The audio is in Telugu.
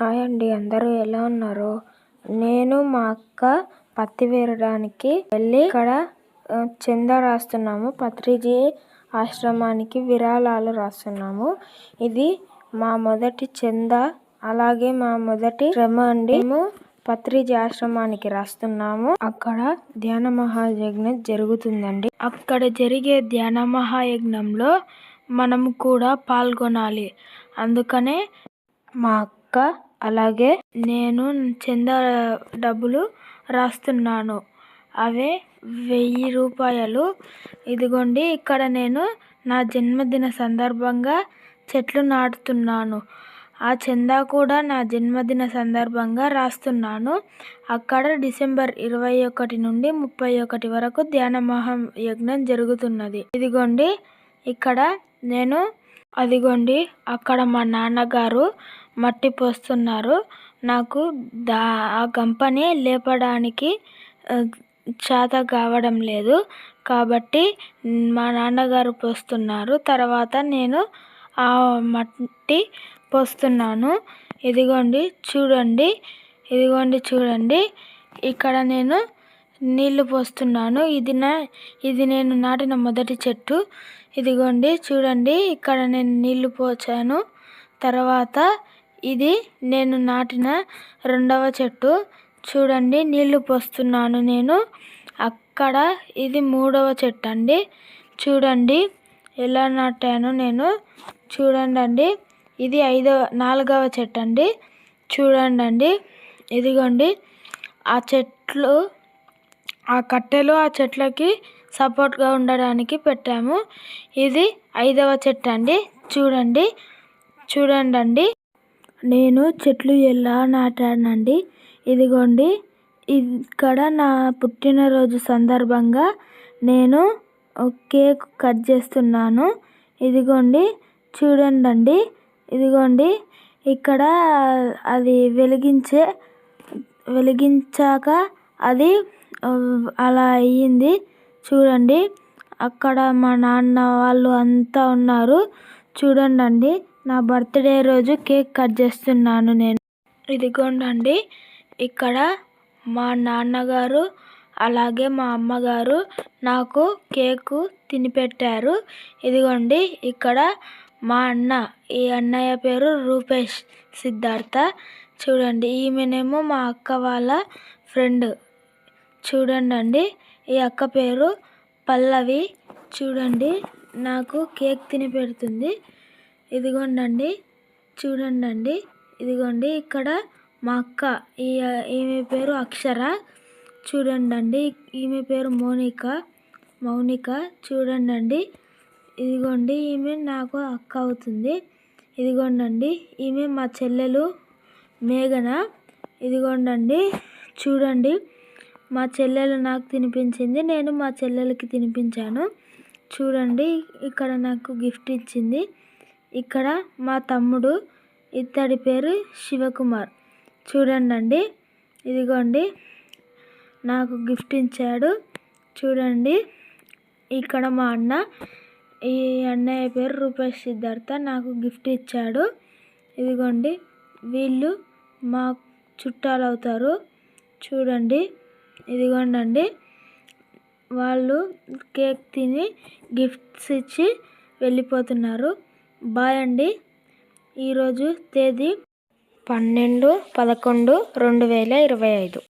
హాయ్ అండి. అందరూ ఎలా ఉన్నారు? నేను మా అక్క పత్తి వేరడానికి వెళ్ళి ఇక్కడ చందా రాస్తున్నాము. పత్రిజీ ఆశ్రమానికి విరాళాలు రాస్తున్నాము. ఇది మా మొదటి చందా. అలాగే మా మొదటి శ్రమ అండి. మేము పత్రిజీ ఆశ్రమానికి రాస్తున్నాము. అక్కడ ధ్యాన మహాయజ్ఞం జరుగుతుందండి. అక్కడ జరిగే ధ్యాన మహాయజ్ఞంలో మనం కూడా పాల్గొనాలి. అందుకనే మా అక్క అలాగే నేను చందా డబ్బులు రాస్తున్నాను. అవే వెయ్యి రూపాయలు. ఇదిగోండి ఇక్కడ నేను నా జన్మదిన సందర్భంగా చెట్లు నాటుతున్నాను. ఆ చందా కూడా నా జన్మదిన సందర్భంగా రాస్తున్నాను. అక్కడ డిసెంబర్ ఇరవై ఒకటి నుండి ముప్పై ఒకటి వరకు ధ్యాన మహాయజ్ఞం జరుగుతున్నది. ఇదిగోండి ఇక్కడ నేను అదిగోండి అక్కడ మా నాన్నగారు మట్టి పోస్తున్నారు. నాకు దా ఆ గంపని లేపడానికి చేత కావడం లేదు. కాబట్టి మా నాన్నగారు పోస్తున్నారు. తర్వాత నేను ఆ మట్టి పోస్తున్నాను. ఇదిగోండి చూడండి. ఇదిగోండి చూడండి. ఇక్కడ నేను నీళ్ళు పోస్తున్నాను. ఇది నా ఇది నేను నాటిన మొదటి చెట్టు. ఇదిగోండి చూడండి. ఇక్కడ నేను నీళ్ళు పోచాను తర్వాత ఇది నేను నాటిన రెండవ చెట్టు. చూడండి నీళ్ళు పోస్తున్నాను నేను. అక్కడ ఇది మూడవ చెట్టు అండి చూడండి ఎలా నాటాను నేను. చూడండి ఇది ఐదవ నాలుగవ చెట్టు అండి చూడండి అండి ఇదిగోండి ఆ చెట్లు ఆ కట్టెలు ఆ చెట్లకి సపోర్ట్గా ఉండడానికి పెట్టాము. ఇది ఐదవ చెట్టు అండి చూడండి చూడండి నేను చెట్లు ఎలా నాటానండి? ఇదిగోండి ఇక్కడ నా పుట్టినరోజు సందర్భంగా నేను కేక్ కట్ చేస్తున్నాను. ఇదిగోండి చూడండి ఇదిగోండి ఇక్కడ అది వెలిగించే వెలిగించాక అది అలా అయ్యింది. చూడండి అక్కడ మా నాన్న వాళ్ళు అంతా ఉన్నారు. చూడండి నా బర్త్డే రోజు కేక్ కట్ చేస్తున్నాను నేను. ఇదిగోండి ఇక్కడ మా నాన్నగారు అలాగే మా అమ్మగారు నాకు కేకు తినిపెట్టారు. ఇదిగోండి ఇక్కడ మా అన్న ఈ అన్నయ్య పేరు రూపేష్ సిద్ధార్థ. చూడండి ఈమెనేమో మా అక్క వాళ్ళ ఫ్రెండ్. చూడండి ఈ అక్క పేరు పల్లవి. చూడండి నాకు కేక్ తిని పెడుతుంది ఇదిగోండి చూడండి ఇదిగోండి ఇక్కడ మా అక్క ఈ ఈమె పేరు అక్షర. చూడండి ఈమె పేరు మౌనిక. మౌనిక చూడండి ఇదిగోండి ఈమె నాకు అక్క అవుతుంది. ఇదిగోండి ఈమె మా చెల్లెలు మేఘన. ఇదిగోండి చూడండి. మా చెల్లెలు నాకు తినిపించింది నేను మా చెల్లెలకి తినిపించాను. చూడండి ఇక్కడ నాకు గిఫ్ట్ ఇచ్చింది. ఇక్కడ మా తమ్ముడు ఇతడి పేరు శివకుమార్. చూడండి ఇదిగోండి. నాకు గిఫ్ట్ ఇచ్చాడు. చూడండి. ఇక్కడ మా అన్న ఈ అన్నయ్య పేరు రూపేష్ సిద్ధార్థ నాకు గిఫ్ట్ ఇచ్చాడు. ఇదిగోండి. వీళ్ళు మా చుట్టాలు అవుతారు. చూడండి. ఇదిగోండి వాళ్ళు కేక్ తిని గిఫ్ట్స్ ఇచ్చి వెళ్ళిపోతున్నారు. బాయ్ అండి. ఈరోజు తేదీ పన్నెండు పదకొండు రెండు వేల ఇరవై ఐదు.